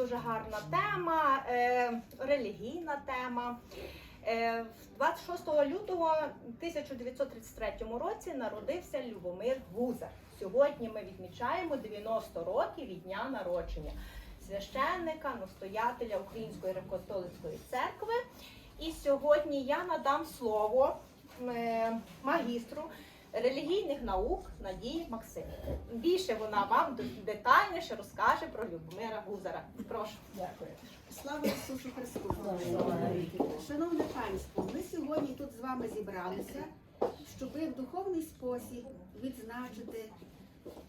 дуже гарна тема, е, релігійна тема. Е, 26 лютого 1933 році народився Любомир Гузар. Сьогодні ми відмічаємо 90 років від дня народження священника, настоятеля Української греко-католицької церкви. І сьогодні я надам слово е, магістру релігійних наук Надії Максимівні. Більше вона вам детальніше розкаже про Любомира Гузара. Прошу. Дякую. Слава Ісусу Христу! Шановне панство, ми сьогодні тут з вами зібралися, щоб в духовний спосіб відзначити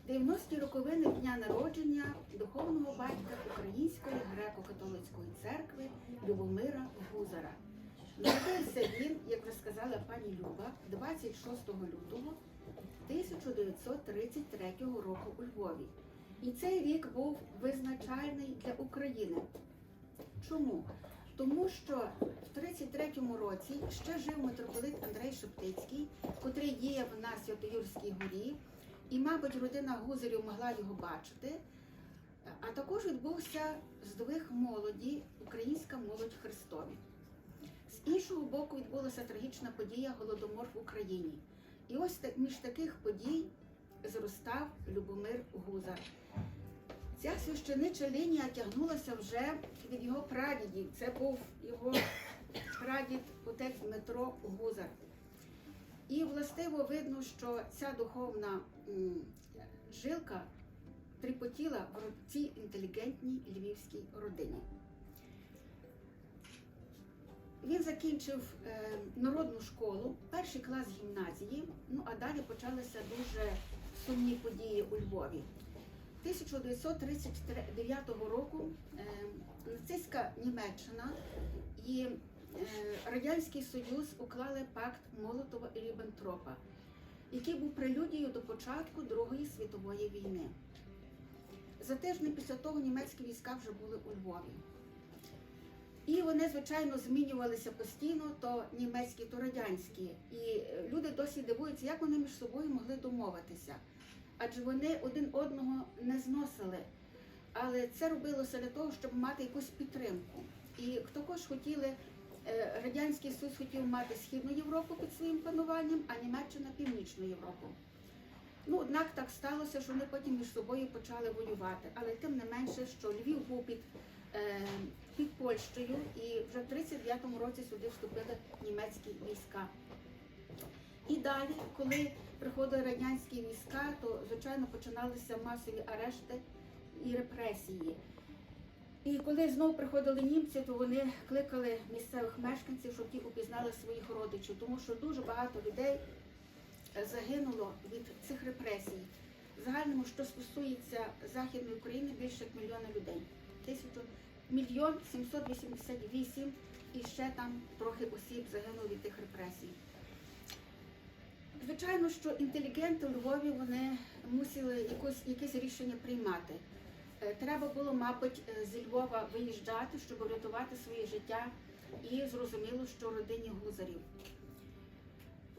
90-ті роковини дня народження духовного батька Української греко-католицької церкви Любомира Гузара. Народився він, як вже сказала пані Люба, 26 лютого 1933 року у Львові. І цей рік був визначальний для України. Чому? Тому що в 33-му році ще жив митрополит Андрей Шептицький, котрий діяв на Свято-Юрській горі, і, мабуть, родина Гузарів могла його бачити. А також відбувся здвиг молоді, українська молодь Христові. З іншого боку, відбулася трагічна подія Голодомор в Україні. І ось між таких подій зростав Любомир Гузар. Ця священича лінія тягнулася вже від його прадідів. Це був його прадід отець Дмитро Гузар. І властиво видно, що ця духовна жилка тріпотіла в цій інтелігентній львівській родині. Він закінчив е, народну школу, перший клас гімназії, ну а далі почалися дуже сумні події у Львові. 1939 року е, нацистська Німеччина і е, Радянський Союз уклали пакт Молотова і Ріббентропа, який був прелюдією до початку Другої світової війни. За тиждень після того німецькі війська вже були у Львові. І вони, звичайно, змінювалися постійно, то німецькі, то радянські. І е, люди досі дивуються, як вони між собою могли домовитися. Адже вони один одного не зносили. Але це робилося для того, щоб мати якусь підтримку. І також хотіли, е, Радянський Союз хотів мати Східну Європу під своїм пануванням, а Німеччина Північну Європу. Ну, однак так сталося, що вони потім між собою почали воювати. Але тим не менше, що Львів був під, під Польщею, і вже в 39-му році сюди вступили німецькі війська. І далі, коли приходили радянські війська, то звичайно починалися масові арешти і репресії. І коли знову приходили німці, то вони кликали місцевих мешканців, щоб ті упізнали своїх родичів, тому що дуже багато людей е, загинуло від цих репресій. В загальному, що стосується Західної України, більше як мільйона людей. Тисячу мільйон 788 і ще там трохи осіб загинуло від тих репресій. Звичайно, що інтелігенти у Львові вони мусили якось, якесь рішення приймати. Е, Треба було, мабуть, е, зі Львова виїжджати, щоб врятувати своє життя, і зрозуміло, що родині гузарів.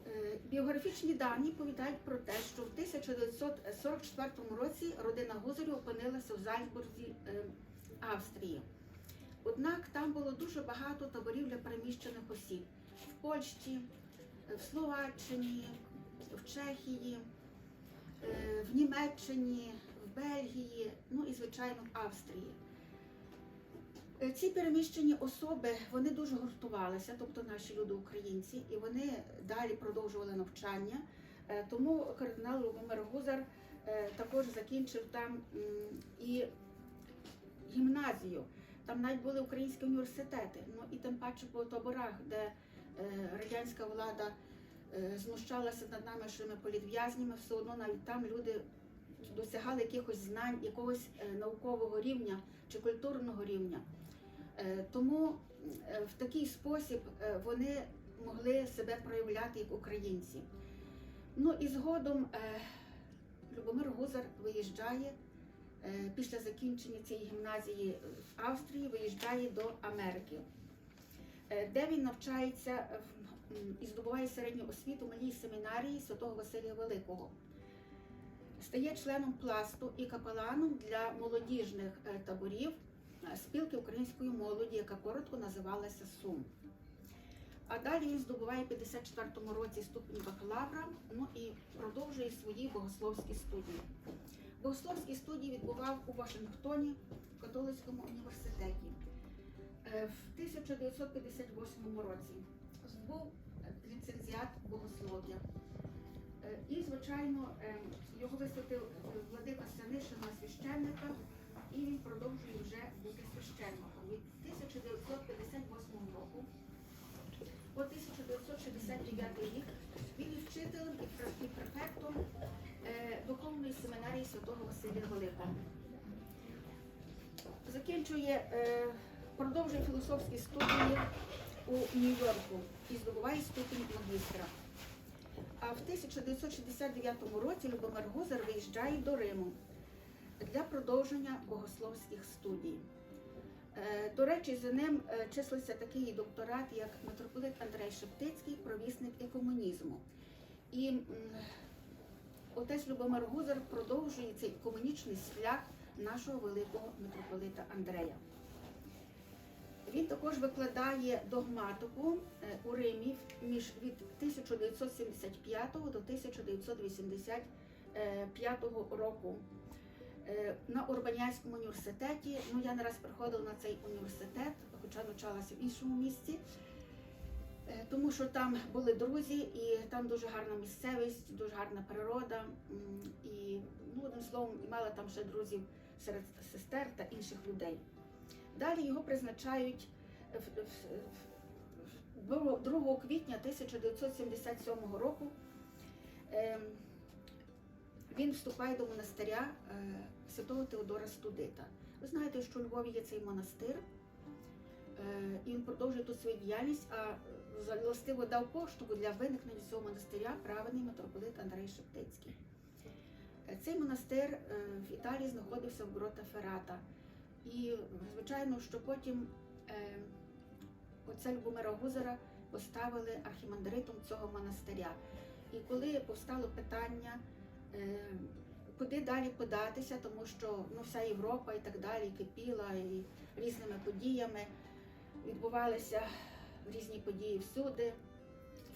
Е, Біографічні дані повідають про те, що в 1944 році родина Гузарів опинилася в Зальцбурзі, Австрії. Однак там було дуже багато таборів для переміщених осіб в Польщі, в Словаччині, в Чехії, е, в Німеччині, в Бельгії, ну і звичайно в Австрії. Е, Ці переміщені особи вони дуже гуртувалися, тобто наші люди українці, і вони далі продовжували навчання. Е, Тому кардинал Любомир Гузар також закінчив там і гімназію. Там навіть були українські університети. Ну і тим паче по таборах, де е, радянська влада е, знущалася над нами, що ми політв'язнями, все одно навіть там люди досягали якихось знань, якогось е, наукового рівня чи культурного рівня. Е, Тому е, в такий спосіб е, вони могли себе проявляти як українці. Ну і згодом е, Любомир Гузар виїжджає після закінчення цієї гімназії в Австрії, виїжджає до Америки, е, де він навчається і здобуває середню освіту в малій семінарії святого Василія Великого. Стає членом пласту і капеланом для молодіжних е, таборів е, спілки української молоді, яка коротко називалася СУМ. А далі він здобуває в 54-му році ступінь бакалавра, ну і продовжує свої богословські студії. Богословські студії відбував у Вашингтоні в католицькому університеті. Е, В 1958 році був ліцензіат богослов'я. Е, І, звичайно, е, його висвятив владика Станишин священника, і він продовжує вже бути священником. Від 1958 року по 1969 рік він є вчителем і пре- і префектом е, духовної святого Василія Великого. Закінчує, е, продовжує філософські студії у Нью-Йорку і здобуває ступінь магістра. А в 1969 році Любомир Гузар виїжджає до Риму для продовження богословських студій. Е, До речі, за ним е, числиться такий докторат, як митрополит Андрей Шептицький, провісник екомунізму. І отець Любомир Гузар продовжує цей комунічний шлях нашого великого митрополита Андрея. Він також викладає догматику е, у Римі між від 1975 до 1985 року. Е, На Урбанянському університеті, ну я не раз приходила на цей університет, хоча навчалася в іншому місці, е, тому що там були друзі, і там дуже гарна місцевість, дуже гарна природа. І ну, одним словом, мала там ще друзів серед сестер та інших людей. Далі його призначають в- в- в- 2 квітня 1977 року. Ем, Він вступає до монастиря е, святого Теодора Студита. Ви знаєте, що у Львові є цей монастир, е, і він продовжує тут свою діяльність, а властиво дав поштовху для виникнення цього монастиря праведний митрополит Андрей Шептицький. Е, Цей монастир е, в Італії знаходився в Грота Феррата. І, звичайно, що потім е, отця Любомира Гузара поставили архімандритом цього монастиря. І коли повстало питання, е, куди далі податися, тому що ну, вся Європа і так далі кипіла і різними подіями відбувалися різні події всюди,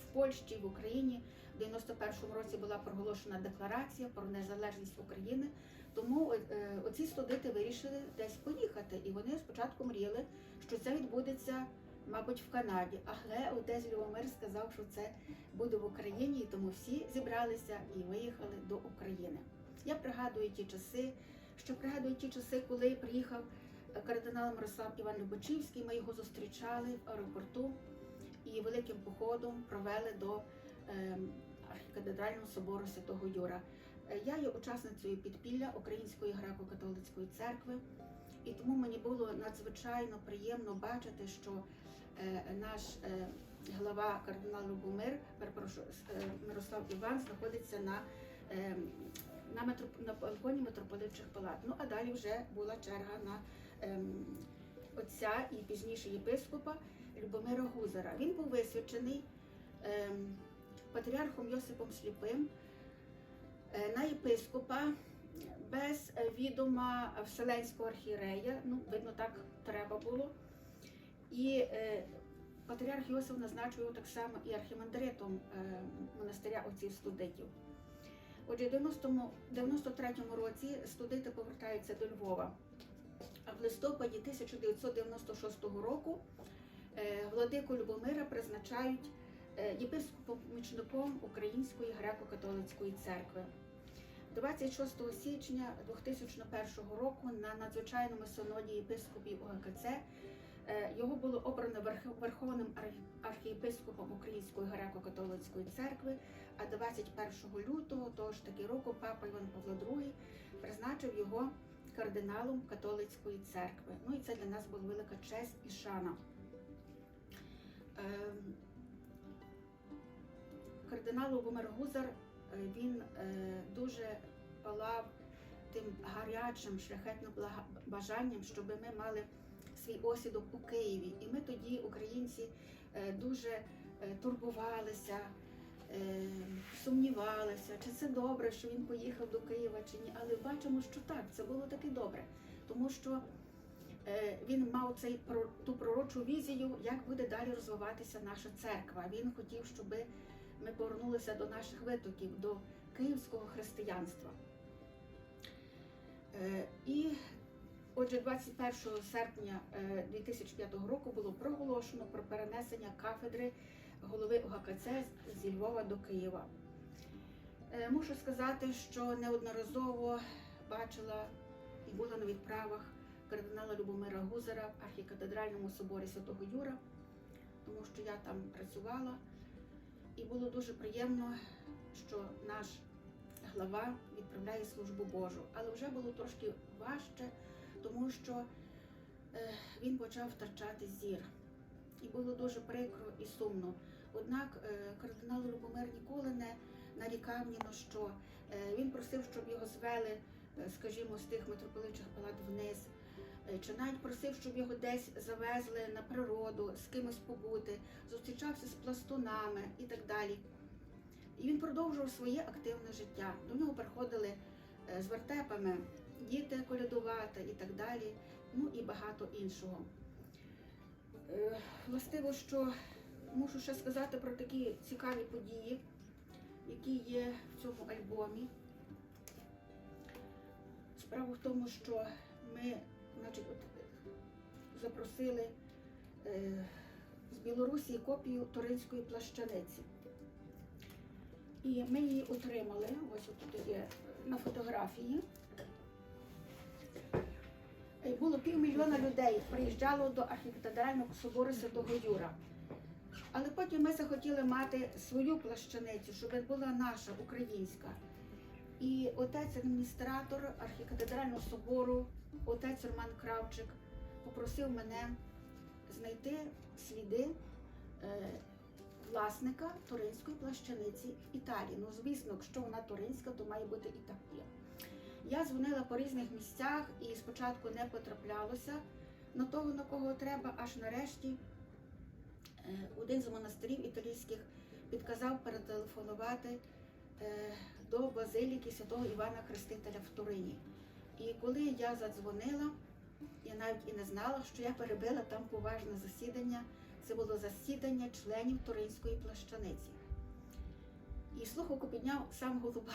в Польщі, в Україні. В 91-му році була проголошена декларація про незалежність України. Тому е, оці студенти вирішили десь поїхати. І вони спочатку мріяли, що це відбудеться, мабуть, в Канаді. Але отець Любомир сказав, що це буде в Україні, і тому всі зібралися і виїхали до України. Я пригадую ті часи, що пригадую ті часи, коли приїхав е, кардинал Мирослав Іван Любочівський. Ми його зустрічали в аеропорту і великим походом провели до е, архікатедрального собору Святого Юра. Е, Я є учасницею підпілля Української греко-католицької церкви, і тому мені було надзвичайно приємно бачити, що е, наш е, глава кардинал Любомир, Мирослав Іван, знаходиться на, е, на, метроп... на балконі митрополитчих палат. Ну а далі вже була черга на ем, отця і пізніше єпископа Любомира Гузара. Він був висвячений ем, патріархом Йосипом Сліпим е, на єпископа без відома Вселенського архієрея. Ну, видно, так треба було. І е, патріарх Йосиф назначив його так само і архімандритом е, монастиря отців студитів. Отже, в 93-му році студити повертаються до Львова. В листопаді 1996 року е, владику Любомира призначають е, єпископом-помічником Української греко-католицької церкви. 26 січня 2001 року на надзвичайному синоді єпископів ОГКЦ е, його було обрано Верховним архієпископом Української греко-католицької церкви, а 21 лютого того ж таки року папа Іван Павло II призначив його кардиналом католицької церкви. Ну і це для нас була велика честь і шана. Ем, Кардинал Любомир Гузар е, він е, дуже палав тим гарячим шляхетним бажанням, щоб ми мали свій осідок у Києві. І ми тоді, українці, е, дуже турбувалися, сумнівалися, чи це добре, що він поїхав до Києва чи ні. Але бачимо, що так, це було таки добре, тому що Е, Він мав цей ту пророчу візію, як буде далі розвиватися наша церква. Він хотів, щоб ми повернулися до наших витоків, до київського християнства. Е, І отже, 21 серпня е, 2005 року було проголошено про перенесення кафедри голови ОГКЦ зі Львова до Києва. Е, Мушу сказати, що неодноразово бачила і була на відправах кардинала Любомира Гузера в архікатедральному соборі Святого Юра, тому що я там працювала. І було дуже приємно, що наш глава відправляє службу Божу. Але вже було трошки важче, тому що е, він почав втрачати зір. І було дуже прикро і сумно. Однак е, кардинал Любомир ніколи не нарікав ні на що. Е, Він просив, щоб його звели, е, скажімо, з тих митрополичих палат вниз, чи навіть просив, щоб його десь завезли на природу, з кимось побути, зустрічався з пластунами і так далі. І він продовжував своє активне життя. До нього приходили з вертепами діти колядувати і так далі, ну і багато іншого. Е, Властиво, що мушу ще сказати про такі цікаві події, які є в цьому альбомі. Справа в тому, що ми значить, от, запросили е, з Білорусі копію Туринської плащаниці. І ми її отримали. Ось тут є на фотографії. Е, Було півмільйона людей, приїжджало до архікатедрального собору Святого Юра. Але потім ми захотіли мати свою плащаницю, щоб була наша, українська. І отець адміністратор архікатедрального собору, отець Роман Кравчик, попросив мене знайти сліди е, власника туринської плащаниці Італії. Ну, звісно, якщо вона туринська, то має бути і так є. Я дзвонила по різних місцях і спочатку не потраплялося на того, на кого треба, аж нарешті е, один з монастирів італійських підказав перетелефонувати е, до базиліки святого Івана Хрестителя в Турині. І коли я задзвонила, я навіть і не знала, що я перебила там поважне засідання. Це було засідання членів Туринської плащаниці. І слухавку підняв сам голова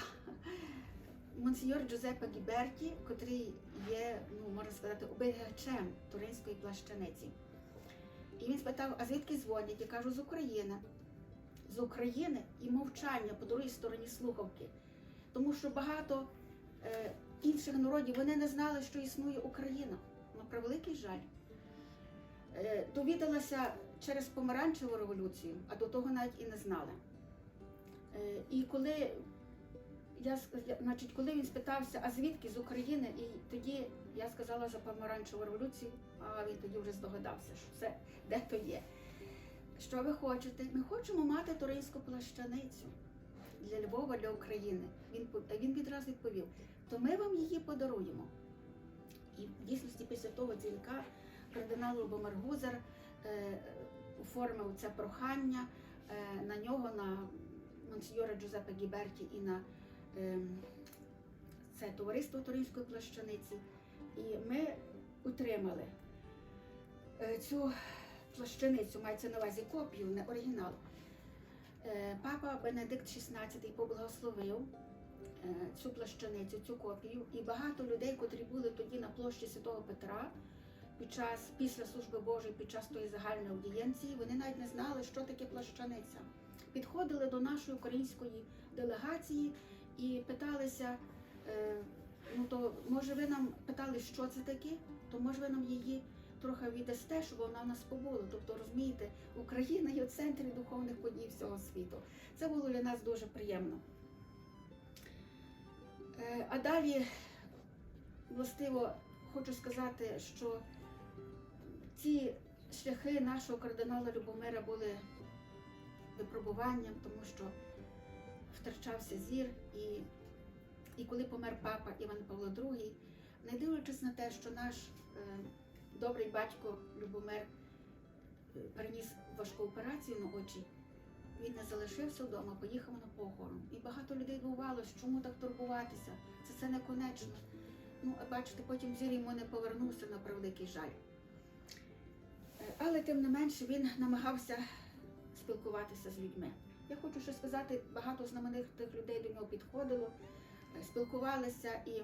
монсеньор Джузеппе Гіберті, котрий є, ну можна сказати, оберігачем Туринської плащаниці. І він спитав, а звідки дзвонять? Я кажу, з України. З України і мовчання по другій стороні слухавки. Тому що багато е, інших народів вони не знали, що існує Україна. На превеликий жаль. Е, довідалася через помаранчеву революцію, а до того навіть і не знали. Е, і коли я, значить, коли він спитався, а звідки з України, і тоді я сказала за помаранчеву революцію, а він тоді вже здогадався, що це де то є. Що ви хочете? Ми хочемо мати туринську плащаницю для Львова, для України. Він, він відразу відповів, то ми вам її подаруємо. І в дійсності після того дзвінка кардинал Любомир Гузар е, оформив це прохання е, на нього, на монсеньора Джузеппе Гіберті і на це товариство Туринської плащаниці. І ми отримали е, цю плащаницю, мається на увазі копію, не оригінал. Е, Папа Бенедикт XVI поблагословив е, цю плащаницю, цю копію, і багато людей, котрі були тоді на площі Святого Петра, під час після служби Божої, під час тої загальної аудієнції, вони навіть не знали, що таке плащаниця. Підходили до нашої української делегації і питалися. е, Ну то може ви нам питали, що це таке, то може ви нам її трохи віддасте, щоб вона в нас побула. Тобто, розумієте, Україна є в центрі духовних подій всього світу. Це було для нас дуже приємно. Е, А далі, властиво, хочу сказати, що ці шляхи нашого кардинала Любомира були випробуванням, тому що втрачався зір, і, і коли помер папа Іван Павло II, не дивлячись на те, що наш е, добрий батько Любомир е, переніс важку операцію на очі, він не залишився вдома, поїхав на похорон. І багато людей дивувалося, чому так турбуватися. Це це не конечно. Ну, а бачите, потім зір йому не повернувся на превеликий жаль. Е, Але тим не менше він намагався спілкуватися з людьми. Я хочу ще сказати, багато знаменитих людей до нього підходило, е, спілкувалися. І,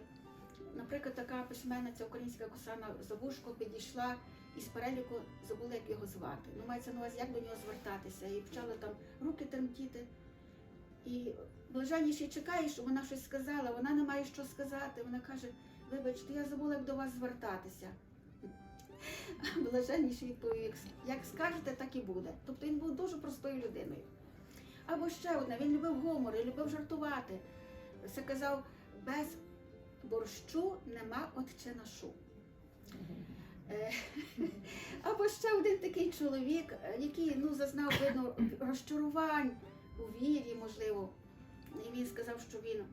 наприклад, така письменниця українська Косана Забушко підійшла і з переліку забула, як його звати. Ну, мається на увазі, як до нього звертатися. І почали там руки тремтіти. І блаженніший чекає, щоб вона щось сказала, вона не має що сказати. Вона каже: вибачте, я забула, як до вас звертатися. Блаженніший відповів, «Як- як скажете, так і буде. Тобто він був дуже простою людиною. Або ще одне, він любив гумор, і любив жартувати. Це казав, без борщу нема отчинашу. Е, Або ще один такий чоловік, е, який ну, зазнав видно розчарувань у вірі, можливо. І він сказав, що він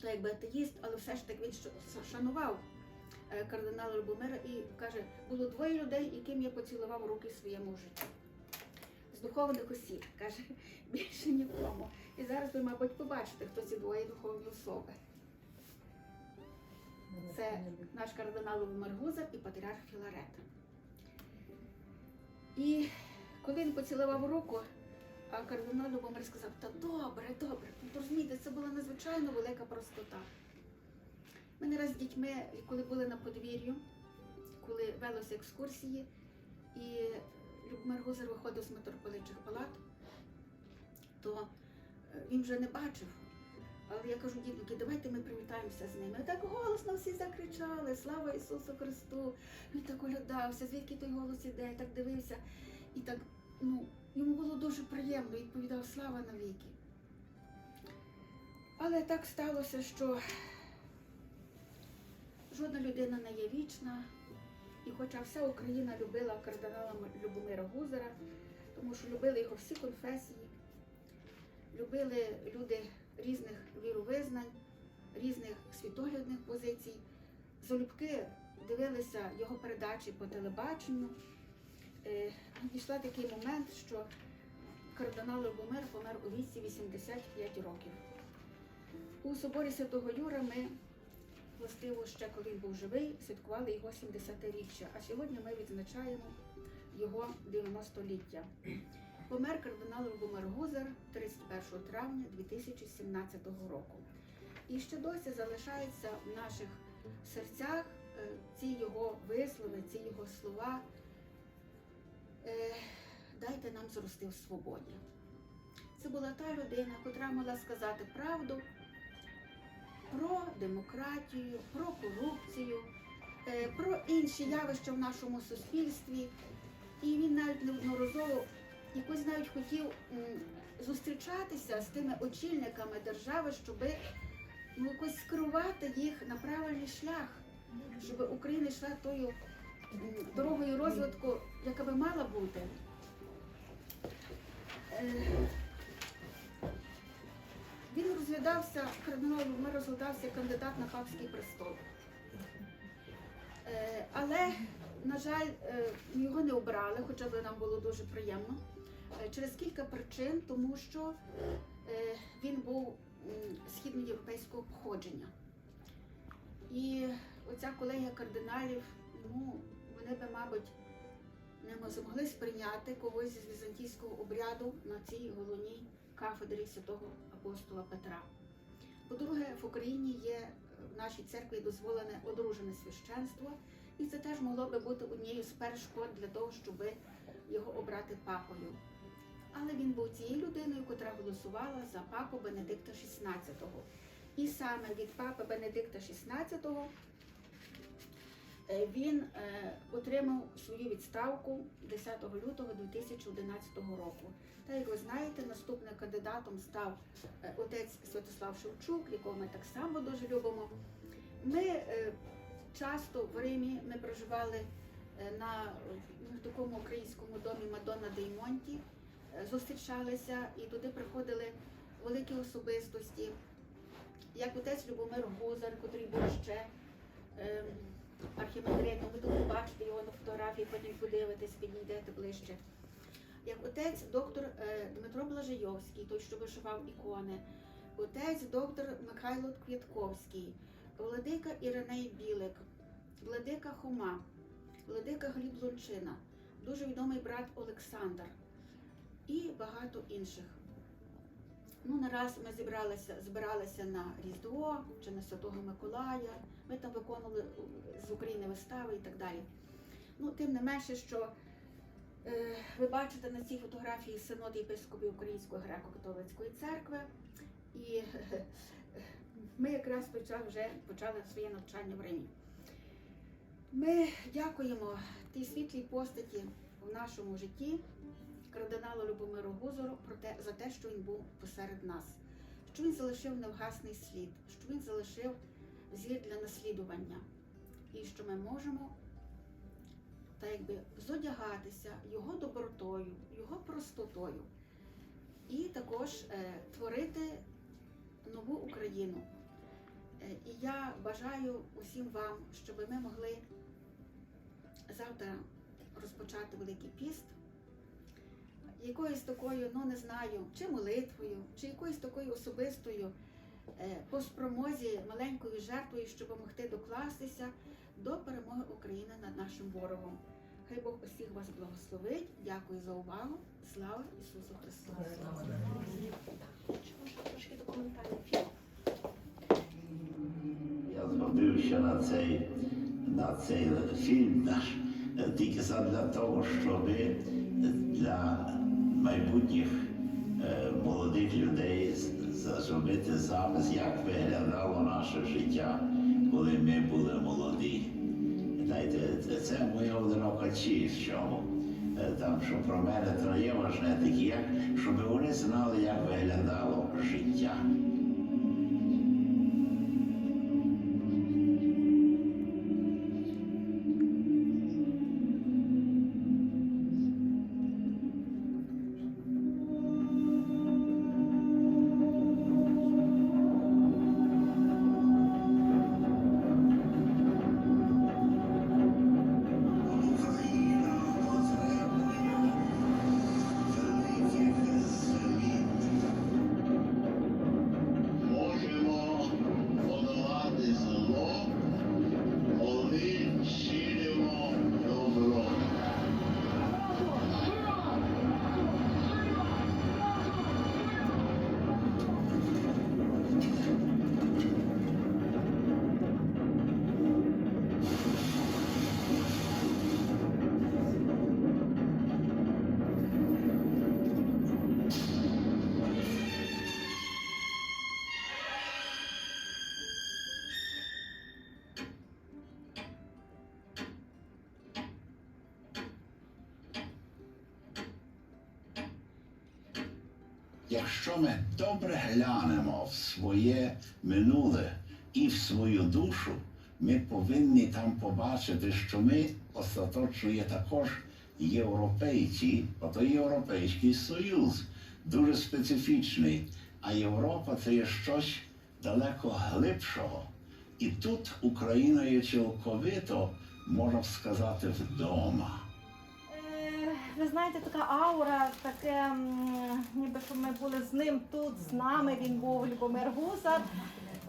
то якби атеїст, але все ж таки він шанував е, кардинала Любомира і каже, було двоє людей, яким я поцілував руки своєму житті. Духовних осіб, каже, більше нікому. І зараз ви, мабуть, побачите, хто ці двоє духовні особи. Це наш кардинал Любомир і патріарх Філарета. І коли він поцілував руку, а кардинал Любомир сказав, та добре, добре. Розумієте, це була надзвичайно велика простота. Ми раз з дітьми, коли були на подвір'ю, коли велися екскурсії, і Любомир Гузар виходив з митрополичих палат, то е, він вже не бачив. Але я кажу, дітки, давайте ми привітаємося з ними. Так голосно всі закричали, слава Ісусу Христу! Він так оглядався, звідки той голос іде, так дивився. І так, ну, йому було дуже приємно, відповідав слава навіки. Але так сталося, що жодна людина не є вічна. І хоча вся Україна любила кардинала Любомира Гузара, тому що любили його всі конфесії, любили люди різних віровизнань, різних світоглядних позицій. Залюбки дивилися його передачі по телебаченню. Е, Дійшла такий момент, що кардинал Любомир помер у віці 85 років. У соборі Святого Юра ми, властиво, ще коли він був живий, святкували його 70-річчя, а сьогодні ми відзначаємо його 90-ліття. Помер кардинал Любомир Гузар 31 травня 2017 року. І ще досі залишається в наших серцях е, ці його вислови, ці його слова. Е, Дайте нам зрости в свободі. Це була та людина, котра могла сказати правду про демократію, про корупцію, е, про інші явища в нашому суспільстві. І він навіть неодноразово якось навіть хотів зустрічатися з тими очільниками держави, щоб ну, якось скерувати їх на правильний шлях, щоб Україна йшла тою дорогою розвитку, яка би мала бути. Розглядався, кардинал Любомир розглядався кандидат на папський престол. Е, Але, на жаль, е, його не обрали, хоча б нам було дуже приємно. Е, Через кілька причин, тому що він був східноєвропейського походження. І оця колегія кардиналів, ну, вони би, мабуть, не змогли сприйняти когось з візантійського обряду на цій головній кафедрі святого апостола Петра. По-друге, в Україні є е, в нашій церкві дозволене одружене священство, і це теж могло би бути однією з перешкод для того, щоб його обрати папою. Але він був цією людиною, котра голосувала за папу Бенедикта XVI. І саме від папи Бенедикта XVI він е, отримав свою відставку 10 лютого 2011 року. Та як ви знаєте, наступним кандидатом став е, отець Святослав Шевчук, якого ми так само дуже любимо. Ми е, часто в Римі ми проживали е, на ну, в такому українському домі Мадонна Дей Монті, е, зустрічалися і туди приходили великі особистості, як отець Любомир Гузар, котрий був ще е, архімандритом. Ви тут побачите його на фотографії, потім подивитесь, підійдете ближче. Як отець доктор е, Дмитро Блажайовський, той, що вишивав ікони, отець доктор Михайло Квітковський, владика Іриней Білик, владика Хома, владика Гліб Лунчина, дуже відомий брат Олександр і багато інших. Раз ми зібралися, збиралися на Різдво чи на Святого Миколая. Ми там виконували з України вистави і так далі. Ну, тим не менше, що е, ви бачите на цій фотографії синод єпископів Української греко-католицької церкви. І е, ми якраз почали вже почали своє навчання в Римі. Ми дякуємо тій світлій постаті в нашому житті кардиналу Любомиру Гузору про те, за те, що він був посеред нас, що він залишив невгасний слід, що він залишив зір для наслідування, і що ми можемо та якби зодягатися його добротою, його простотою, і також е, творити нову Україну. Е, і я бажаю усім вам, щоб ми могли завтра розпочати Великий піст якоюсь такою, ну не знаю, чи молитвою, чи якоюсь такою особистою е, по спромозі маленькою жертвою, щоб могти докластися до перемоги України над нашим ворогом. Хай Бог усіх вас благословить. Дякую за увагу. Слава Ісусу Христу! Трошки документальний. Я згодився на цей, на цей фільм наш е, тільки для того, щоб для майбутніх е, молодих людей зробити запис, як виглядало наше життя, коли ми були молоді. Знаєте, це- моя одинока честь в. Е, Там, що про мене троє важне такі, як, щоб вони знали, як виглядало життя. Якщо ми добре глянемо в своє минуле і в свою душу, ми повинні там побачити, що ми остаточно є також європейці, ото Європейський Союз, дуже специфічний. А Європа це є щось далеко глибшого. І тут Україна є цілковито, можна сказати, вдома. Ви знаєте, така аура, таке, ніби що ми були з ним тут, з нами. Він був Любомир Гусар.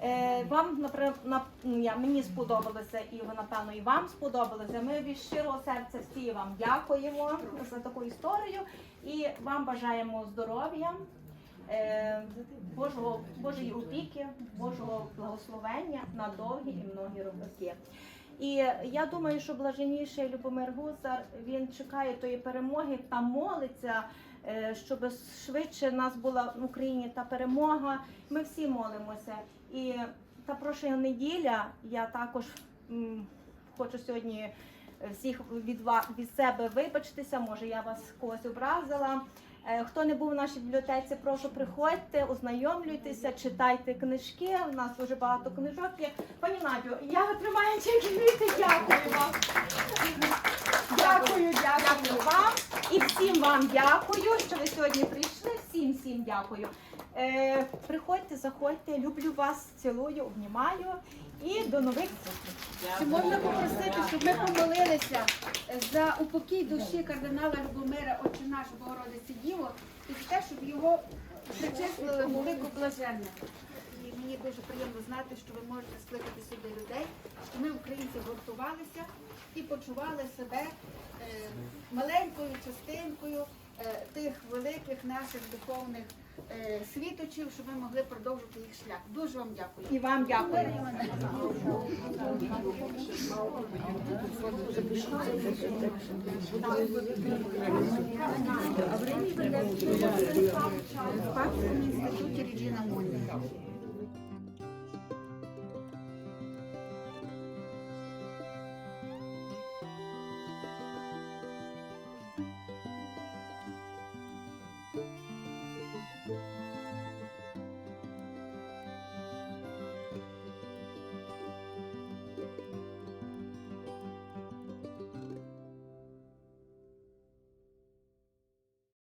Е, Вам на я мені сподобалося, і напевно, і вам сподобалося. Ми від щирого серця всі вам дякуємо за таку історію і вам бажаємо здоров'я, е, Божого, Божої опіки, Божого благословення на довгі і многі роки. І я думаю, що блаженніший Любомир Гусар він чекає тої перемоги та молиться, е, щоб швидше в нас була в Україні та перемога. Ми всі молимося. І та прошлої неділя я також хочу сьогодні всіх від від себе вибачитися. Може, я вас когось образила. Е, Хто не був в нашій бібліотеці, прошу приходьте, ознайомлюйтеся, читайте книжки. У нас дуже багато книжок є. Пані Надю, я тримаю ці квіти. Дякую вам. Дякую, дякую вам. І всім вам дякую, що ви сьогодні прийшли. Всім всім дякую. Е, приходьте, заходьте, люблю вас, цілую, обнімаю і до нових зустрічей. Чи можна попросити, щоб ми помолилися за упокій душі кардинала Любомира Отче наш Богородиці Діво і те, щоб його причислили велику блаженне. мені дуже приємно знати, що ви можете скликати сюди людей, що ми, українці, гуртувалися і почували себе е, маленькою частинкою тих великих наших духовних е, світочів, щоб ми могли продовжити їх шлях. Дуже вам дякую. І вам дякую. В Папському інституті Ріджіна Монді.